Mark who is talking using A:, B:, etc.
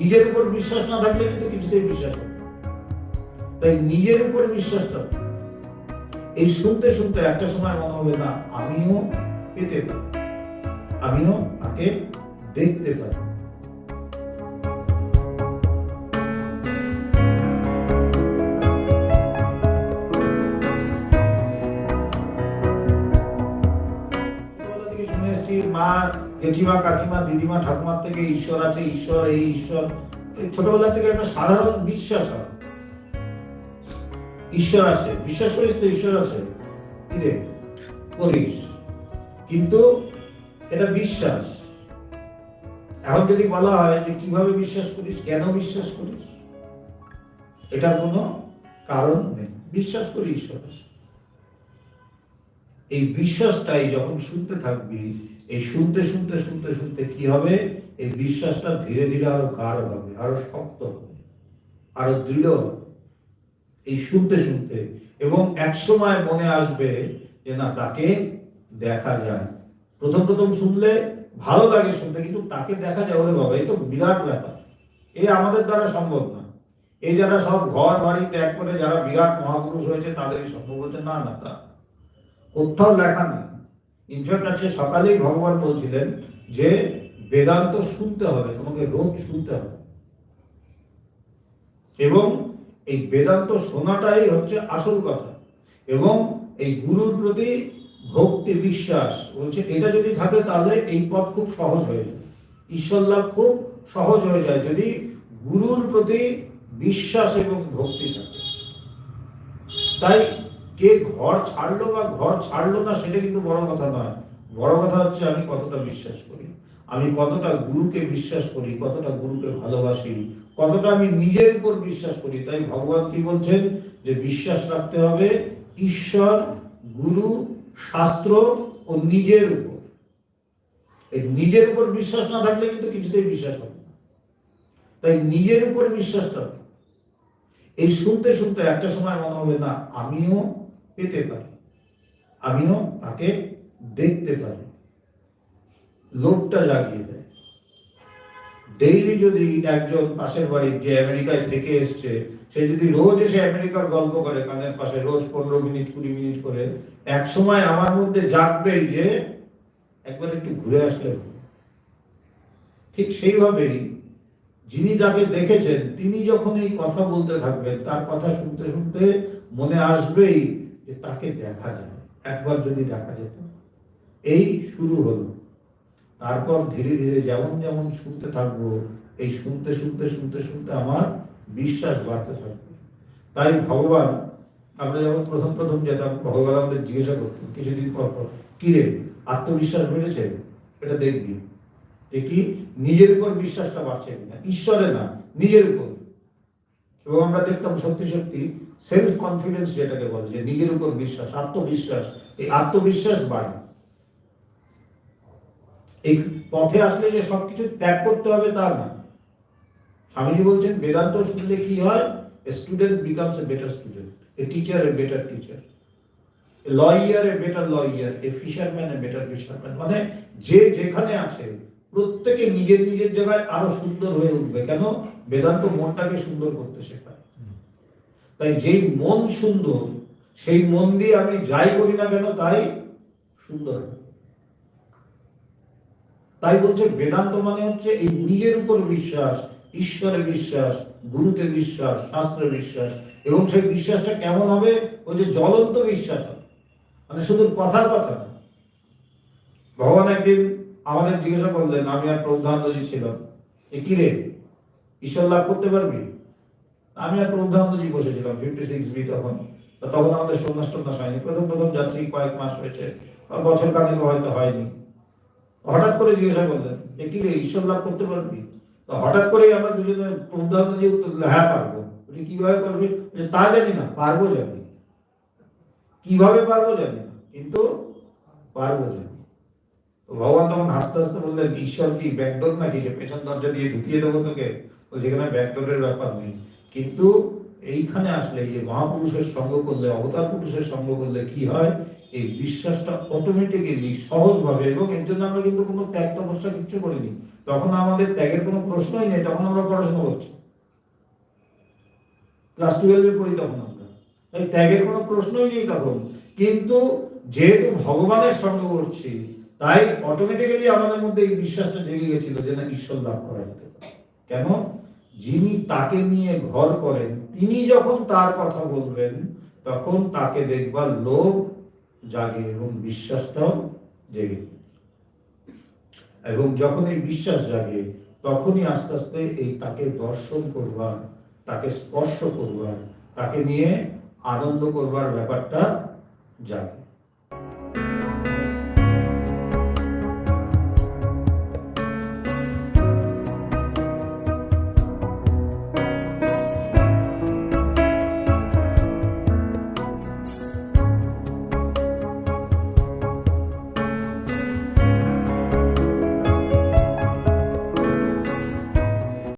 A: নিজের উপর বিশ্বাস না থাকলে কিন্তু কিছুতেই বিশ্বাস হবে তাই নিজের উপর বিশ্বাসটা এই শুনতে শুনতে একটা সময় মনে হবে, না, আমিও পেতে পারি। আমিও তাকে দেখতে পারি। মা, জেঠিমা, কাকিমা, দিদিমা, ঠাকুমার থেকে ঈশ্বর আছে, ঈশ্বর এই ঈশ্বর। ছোটবেলা থেকে একটা সাধারণ বিশ্বাস হয়। ঈশ্বর আছে, বিশ্বাস করিস তো ঈশ্বর আছে। কি রে? করিস। কিন্তু এটা বিশ্বাস। এখন যদি বলা হয় যে কীভাবে বিশ্বাস করিস, কেন বিশ্বাস করিস, এটার কোনো কারণ নেই। বিশ্বাস করি ঈশ্বর এই বিশ্বাসটাই যখন শুনতে থাকবি এই শুনতে শুনতে শুনতে শুনতে কি হবে? এই বিশ্বাসটা ধীরে ধীরে আরও গাঢ় হবে, আরও শক্ত হবে, আরও দৃঢ় হবে। এই শুনতে শুনতে এবং এক সময় মনে আসবে যে না, তাকে দেখা যায়। প্রথম প্রথম শুনলে ভালো লাগে শুনতে, কিন্তু তাকে দেখা যায়, ওরে বাবা, এই তো বিরাট ব্যাপার। এই আমাদের দ্বারা সম্ভব না। এই যারা সব ঘর, বাড়ি ত্যাগ করে যারা বিরাট মহাপুরুষ হয়েছে, তাদেরই সম্ভব বলছে, না না, তা কোথাও লেখা নেই। ইনফ্যাক্ট আছে সকালেই ভগবান বলছিলেন যে বেদান্ত শুনতে হবে, তোমাকে রোজ শুনতে হবে। এবং এই বেদান্ত শোনাটাই হচ্ছে আসল কথা। এবং এই গুরুর প্রতি ভক্তি, বিশ্বাস, বলছে, এটা যদি থাকে তাহলে এই পথ খুব সহজ হয়ে যায়। ঈশ্বর লাভ খুব সহজ হয়ে যায় যদি গুরুর প্রতি বিশ্বাস এবং ভক্তি থাকে। তাই কে ঘর ছাড়লো বা ঘর ছাড়লো না সেটা কিন্তু বড় কথা নয়। বড় কথা হচ্ছে আমি কতটা বিশ্বাস করি। আমি কতটা গুরুকে বিশ্বাস করি, কতটা গুরুকে ভালোবাসি, কতটা আমি নিজের উপর বিশ্বাস করি। তাই ভগবান কি বলছেন? যে বিশ্বাস রাখতে হবে ঈশ্বর, গুরু, শাস্ত্র ও নিজের উপর। এই নিজের উপর বিশ্বাস না থাকলে কিন্তু কিছুতেই বিশ্বাস হবে তাই নিজের উপর বিশ্বাসটা এই শুনতে শুনতে একটা সময় মনে হবে, না, আমিও পেতে পারি। আমিও তাকে দেখতে পারি। লোকটা জাগিয়ে দেয়। ডেইলি যদি একজন পাশের বাড়ির যে আমেরিকায় থেকে এসছে, সে যদি রোজ এসে আমেরিকার গল্প করে কানের পাশে, রোজ পনেরো মিনিট, কুড়ি মিনিট করে এক সময় আমার মধ্যে জাগবেই যে একবার একটু ঘুরে আসলে। ঠিক সেইভাবেই যিনি তাকে দেখেছেন, তিনি যখন এই কথা বলতে থাকবেন, তার কথা শুনতে শুনতে মনে আসবেই যে তাকে দেখা যায়, একবার যদি দেখা যেত। এই শুরু হলো। তারপর ধীরে ধীরে যেমন যেমন শুনতে থাকব, এই শুনতে শুনতে শুনতে শুনতে আমার বিশ্বাস বাড়তে থাকবে। তাই ভগবান, আমরা যখন প্রথম প্রথম যেতাম ভগবান আমাদের জিজ্ঞাসা করতেন কিছুদিন পর পর, কি রে, আত্মবিশ্বাস বেড়েছে? এটা দেখবি। যে কি, নিজের উপর বিশ্বাসটা বাড়ছে কিনা? ঈশ্বরে না, নিজের উপর। এবং আমরা দেখতাম সত্যি সত্যি সেলফ কনফিডেন্স যেটাকে বলে, যে নিজের উপর বিশ্বাস, আত্মবিশ্বাস, এই আত্মবিশ্বাস বাড়ে। এই পথে আসলে যে সবকিছু ত্যাগ করতে হবে তা না। স্বামীজি বলছেন, বেদান্ত শুনলে কি হয়? Student becomes a better student a teacher a better teacher lawyer a better lawyer a fisherman a better fisherman মানে যে যেখানে আছে প্রত্যেকে নিজের নিজের জায়গায় আরও সুন্দর হয়ে উঠবে। কেন? বেদান্ত মনটাকে সুন্দর করতে শেখায়। তাই যেই মন সুন্দর, সেই মন দিয়ে আমি যাই করি না কেন, তাই সুন্দর তাই বলছে বেদান্ত মানে হচ্ছে এই নিজের উপর বিশ্বাস ঈশ্বরে বিশ্বাস, গুরুতে বিশ্বাস, শাস্ত্রে বিশ্বাস, এবং সেই বিশ্বাসটা কেমন হবে? ওই যে জ্বলন্ত বিশ্বাস হবে। মানে শুধু কথার কথা ভগবান একদিন আমাদের জিজ্ঞাসা করলেন আমি আর প্রধানজি ছিলাম। এ কি রে? ঈশ্বর লাভ করতে পারবি? আমি আর প্রধানজি বসেছিলাম ফিফটি সিক্স বি তখন। তখন আমাদের সন্ন্যাস টন্যাস হয়নি। প্রথম প্রথম যাচ্ছি কয়েক মাস হয়েছে বছর কানেক হয়তো হয়নি। হঠাৎ করে জিজ্ঞাসা করলেন যে কি রে ঈশ্বর লাভ করতে পারবি? তো হঠাৎ করেই আমরা দুজনে প্রধানজি উত্তর দিলাম, হ্যাঁ পারব। কীভাবে বলে, তা জানি না পারব জানি। কীভাবে পারব জানি না কিন্তু পারব জানি। ভগবান তখন হাসতে হাসতে বললেন, ঈশ্বর কি, ব্যাকডোর নাকি? যে পেছন দরজা দিয়ে ঢুকিয়ে দেবো তোকে, ও যেখানে ব্যাকডোরের ব্যাপার নেই। কিন্তু এইখানে আসলে যে মহাপুরুষের সঙ্গ করলে, অবতার পুরুষের সঙ্গ করলে কি হয়? এই বিশ্বাসটা অটোমেটিক্যালি সহজভাবে, এবং এর জন্য আমরা কিন্তু কোনো ত্যাগ তপস্যা কিচ্ছু করিনি। তখন আমাদের ত্যাগের কোনো প্রশ্নই নেই, তখন আমরা পড়াশোনা করছি। ক্লাস টুয়েলভে পড়ি তখন আমরা। তাই ত্যাগের কোনো প্রশ্নই নেই তখন। কিন্তু যেহেতু ভগবানের সঙ্গ করছি তাই অটোমেটিক্যালি আমাদের মধ্যে এই বিশ্বাসটা জেগে গেছিল যে না, ঈশ্বর লাভ করা যেতে কেন? যিনি তাকে নিয়ে ঘর করেন, তিনি যখন তার কথা বলবেন, তখন তাকে দেখবার লোভ জাগে এবং বিশ্বাসটাও জেগে এবং যখন এই বিশ্বাস জাগে, তখনই আস্তে আস্তে এই তাকে দর্শন করবার, তাকে স্পর্শ করবার, তাকে নিয়ে আনন্দ করবার ব্যাপারটা জাগে।